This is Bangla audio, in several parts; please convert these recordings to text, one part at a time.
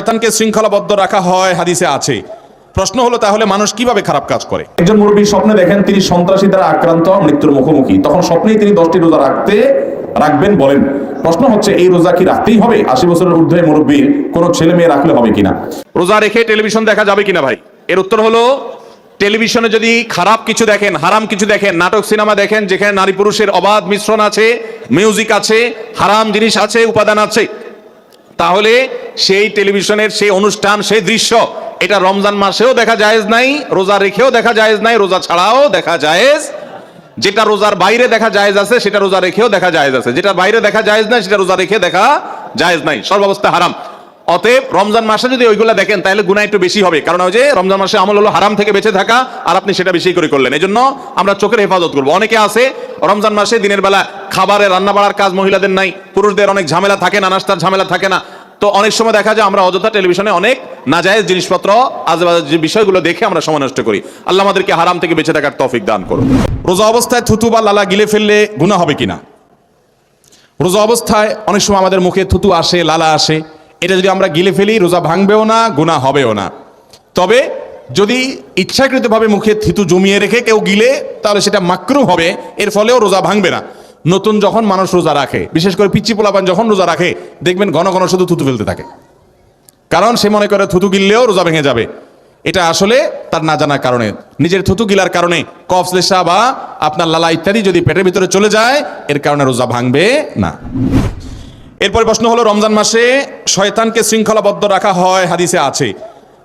শয়তানকে শৃঙ্খলাবদ্ধ রাখা হয় হাদিসে আছে। প্রশ্ন হলো তাহলে মানুষ কীভাবে খারাপ কাজ করে? একজন মুরব্বী স্বপ্নে দেখেন তিনি সন্ত্রাসী দ্বারা আক্রান্ত মৃত্যুর মুখোমুখি। তখন স্বপ্নেই তিনি দশটি রোজা রাখতে রাখবেন বলেন। প্রশ্ন হচ্ছে এই রোজা কি রাখতেই হবে? আশি বছরের ঊর্ধ্বে মুরব্বীর কোনো ছেলে মেয়ে রাখলে হবে কিনা? রোজা রেখে টেলিভিশন দেখা যাবে কিনা ভাই? এর উত্তর হলো টেলিভিশনে যদি খারাপ কিছু দেখেন হারাম কিছু দেখেন নাটক সিনেমা দেখেন যেখানে নারী পুরুষের অবাধ মিশ্রণ আছে মিউজিক আছে হারাম জিনিস আছে উপাদান আছে তাহলে সেই টেলিভিশনের সেই অনুষ্ঠান, সেই দৃশ্য, এটা রমজান মাসেও দেখা যায়জ নাই, রোজা রেখেও দেখা যায়জ নাই, রোজা ছাড়াও দেখা যায়জ যেটা রোজার বাইরে দেখা জায়েজ আছে, সেটা রোজা রেখেও দেখা জায়েজ আছে। যেটা বাইরে দেখা জায়েজ নাই, সেটা রোজা রেখে দেখা জায়েজ নাই। সর্বাবস্থা হারাম। অতএব রমজান মাসে যদি ওইগুলা দেখেন, তাহলে গুনাহ একটু বেশি হবে। কারণ ওই যে রমজান মাসে আমল হলো হারাম থেকে বেঁচে থাকা, আর আপনি সেটা বেশি করে করলেন। এই জন্য আমরা চোখের হেফাজত করব। অনেকে আছে, রমজান মাসে দিনের বেলা খাবারে রান্না বাড়ার কাজ মহিলাদের নাই, পুরুষদের অনেক ঝামেলা থাকে না, নাস্তার ঝামেলা থাকে না। তো অনেক সময় দেখা যায় আমরা অযথা টেলিভিশনে অনেক নাজায়েজ জিনিসপত্র, আজেবাজে যে বিষয়গুলো দেখে আমরা সময় নষ্ট করি। আল্লাহ আমাদেরকে হারাম থেকে বেঁচে থাকার তৌফিক দান করুন। রোজা অবস্থায় থুতু বা লালা গিলে ফেললে গুনাহ হবে কিনা? রোজা অবস্থায় অনেক সময় আমাদের মুখে থুতু আসে, লালা আসে। এটা যদি আমরা গিলে ফেলি, রোজা ভাঙবেও না গুণা হবেও না। তবে যদি ইচ্ছাকৃতভাবে মুখে থিতু জমিয়ে রেখে কেউ গিলে, তাহলে সেটা মাকরু হবে, এর ফলেও রোজা ভাঙবে না। নতুন যখন মানুষ রোজা রাখে, বিশেষ করে পিচ্ছি পোলাপান যখন রোজা রাখে, দেখবেন ঘন ঘন শুধু থুতু ফেলতে থাকে। কারণ সে মনে করে থুতু গিললেও রোজা ভেঙে যাবে। এটা আসলে তার না জানার কারণে। নিজের থুতু গিলার কারণে কফ শ্লেষা বা আপনার লালা ইত্যাদি যদি পেটের ভিতরে চলে যায়, এর কারণে রোজা ভাঙবে না। এরপরে প্রশ্ন হলো, রমজান মাসে শয়তানকে শৃঙ্খলাবদ্ধ রাখা হয়, হাদিসে আছে।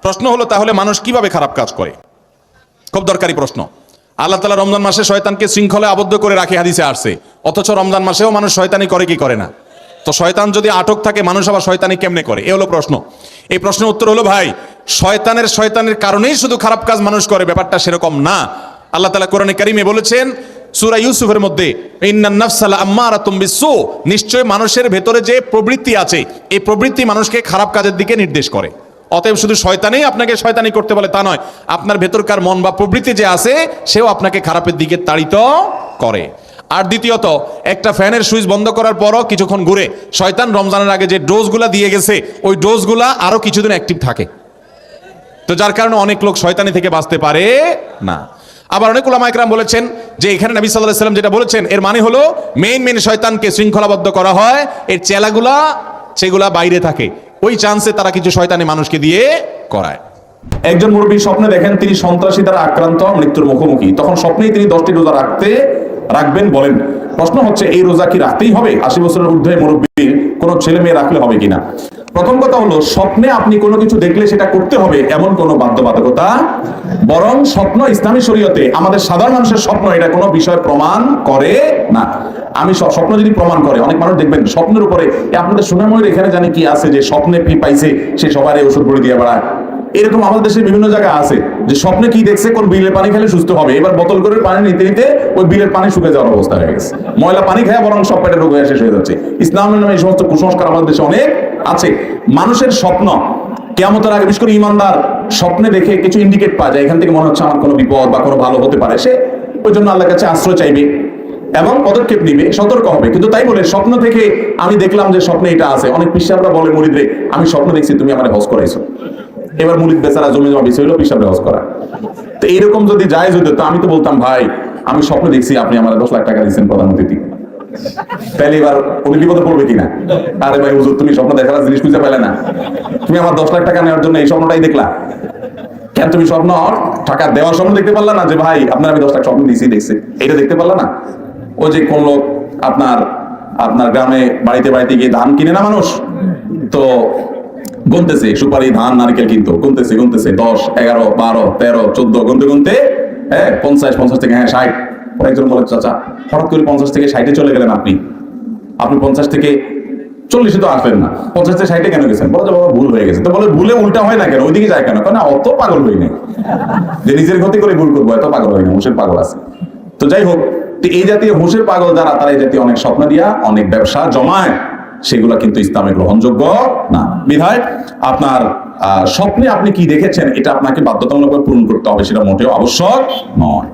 প্রশ্ন হলো, তাহলে মানুষ কীভাবে খারাপ কাজ করে? খুব দরকারি প্রশ্ন। আল্লাহ তালা রমজান মাসে শয়তানকে শৃঙ্খলে আবদ্ধ করে রাখে, হাদিসে আসছে। অথচ রমজান মাসেও মানুষ শয়তানি করে কি করে না? তো শয়তান যদি আটক থাকে, মানুষ আবার শয়তানি কেমনে করে? এ হলো প্রশ্ন। এই প্রশ্নের উত্তর হলো, ভাই, শয়তানের শয়তানের কারণেই শুধু খারাপ কাজ মানুষ করে, ব্যাপারটা সেরকম না। আল্লাহ তালা কোরআনে কারিমে বলেছেন সুরা ইউসুফের মধ্যে নিশ্চয় মানুষের ভেতরে যে প্রবৃত্তি আছে, এই প্রবৃত্তি মানুষকে খারাপ কাজের দিকে নির্দেশ করে। অতএব শুধু শয়তানেই আপনাকে শয়তানি করতে বলে তা নয়, আপনার ভেতরকার মন বা প্রবৃত্তি যে আছে, সেও আপনাকে খারাপের দিকে তাড়িত করে। আর দ্বিতীয়ত, একটা ফ্যানের সুইচ বন্ধ করার পরও কিছুক্ষণ ঘুরে, শয়তান রমজানের আগে যে ডোজগুলা দিয়ে গেছে, ওই ডোজগুলা আরও কিছুদিন অ্যাক্টিভ থাকে। তো যার কারণে অনেক লোক শয়তানি থেকে বাঁচতে পারে না। আবার অনেক ওলামা একরাম বলেছেন যে এখানে নবী সাল্লাহ সাল্লাম যেটা বলেছেন, এর মানে হলো মেইন মেইন শয়তানকে শৃঙ্খলাবদ্ধ করা হয়, এর চেলাগুলা সেগুলা বাইরে থাকে। ওই চান্সে তারা কিছু শয়তানি মানুষকে দিয়ে করায়। একজন মুরব্বী স্বপ্নে দেখেন তিনি সন্ত্রাসী দ্বারা আক্রান্ত, মৃত্যুর মুখোমুখি। তখন স্বপ্নেই তিনি দশটি রোজা রাখতে, রাখবেন বলেন। প্রশ্ন হচ্ছে, এই রোজা কি রাখতেই হবে? আশি বছরের ঊর্ধ্বে মুরব্বীর কোনো ছেলে মেয়ে রাখলে হবে কিনা? প্রথম কথা হলো, স্বপ্নে আপনি কোনো কিছু দেখলে সেটা করতে হবে এমন কোনো বাধ্যবাধকতা। বরং স্বপ্ন ইসলামী শরীয়তে, আমাদের সাধারণ মানুষের স্বপ্ন, এটা কোনো বিষয় প্রমাণ করে না। আমি স্বপ্ন যদি প্রমাণ করে, অনেক মানুষ দেখবেন স্বপ্নের উপরে আপনাদের সোনাময়ের এখানে জানি কি আছে যে স্বপ্নে কি পাইছে, সে সবার এই ওষুধ বড়ি দিয়ে বেড়ায়। এরকম আমাদের দেশে বিভিন্ন জায়গা আছে যে স্বপ্নে কি দেখছে, কোন বিলের পানি খেলে সুস্থ হবে। এবার বোতল করে পানি নিতে নিতে ওই বিলের পানি শুকে যাওয়ার অবস্থা হয়ে গেছে। ময়লা পানি খায় বরং সব পেটের রোগ হয়ে শেষ হয়ে যাচ্ছে। ইসলামের নামে এই সমস্ত কুসংস্কার আমাদের দেশে অনেক আছে। মানুষের স্বপ্ন কেমতের আগে, বিশেষ করে ইমানদার স্বপ্নে দেখে কিছু ইন্ডিকেট পাওয়া যায়, এখান থেকে মনে হচ্ছে আমার কোনো বিপদ বা কোনো ভালো হতে পারে। সে ওই জন্য আল্লাহর কাছে আশ্রয় চাইবে এবং পদক্ষেপ নিবে, সতর্ক হবে। কিন্তু তাই বলে, স্বপ্ন থেকে আমি দেখলাম যে স্বপ্নে এটা আছে। অনেক পিসাবরা বলে, মুরিদরে, আমি স্বপ্ন দেখছি, তুমি আমার হজ করাইছো। এবার মুরিদ বেচারা জমি জমা বিষয় হলো পিসাব হজ করা। তো এইরকম যদি যায় হতো তো আমি তো বলতাম, ভাই, আমি স্বপ্ন দেখছি, আপনি আমার দশ লাখ টাকা দিচ্ছেন প্রধানমন্ত্রী থেকে আপনার গ্রামে বাড়িতে বাড়িতে গিয়ে ধান কিনে না মানুষ? তো গুনতেছে, সুপারি, ধান, নারকেল কিন্তু। গুনতেছে গুনতেছে। দশ, এগারো, বারো, তেরো, চোদ্দ, গুনতে গুনতে হ্যাঁ পঞ্চাশ পঞ্চাশ থেকে হ্যাঁ ষাট। একজন বলে, চাচা, হঠাৎ করে পঞ্চাশ থেকে ষাটে চলে গেলেন আপনি। আপনি পঞ্চাশ থেকে চল্লিশে তো আসবেন না। পঞ্চাশ থেকে ষাটে কেন গেছেন? বলে বাবা, ভুল হয়ে গেছে। তো বলে, ভুলে উল্টা হয় না কেন? ওইদিকে যায় কেন? কারণ অত পাগল হই নাই। যে নিজের ক্ষতি করে ভুল করব, এত পাগল হয় না। হুঁশের পাগল আছে। তো যাই হোক এই জাতীয় হুঁশের পাগল যারা, তারা এই জাতীয় অনেক স্বপ্ন দিয়া, অনেক ব্যবসা জমায়। সেগুলা কিন্তু ইসলামে গ্রহণযোগ্য না। বিধায়, আপনার স্বপ্নে আপনি কি দেখেছেন, এটা আপনাকে বাধ্যতামূলকভাবে পূরণ করতে হবে, সেটা মোটেও আবশ্যক নয়।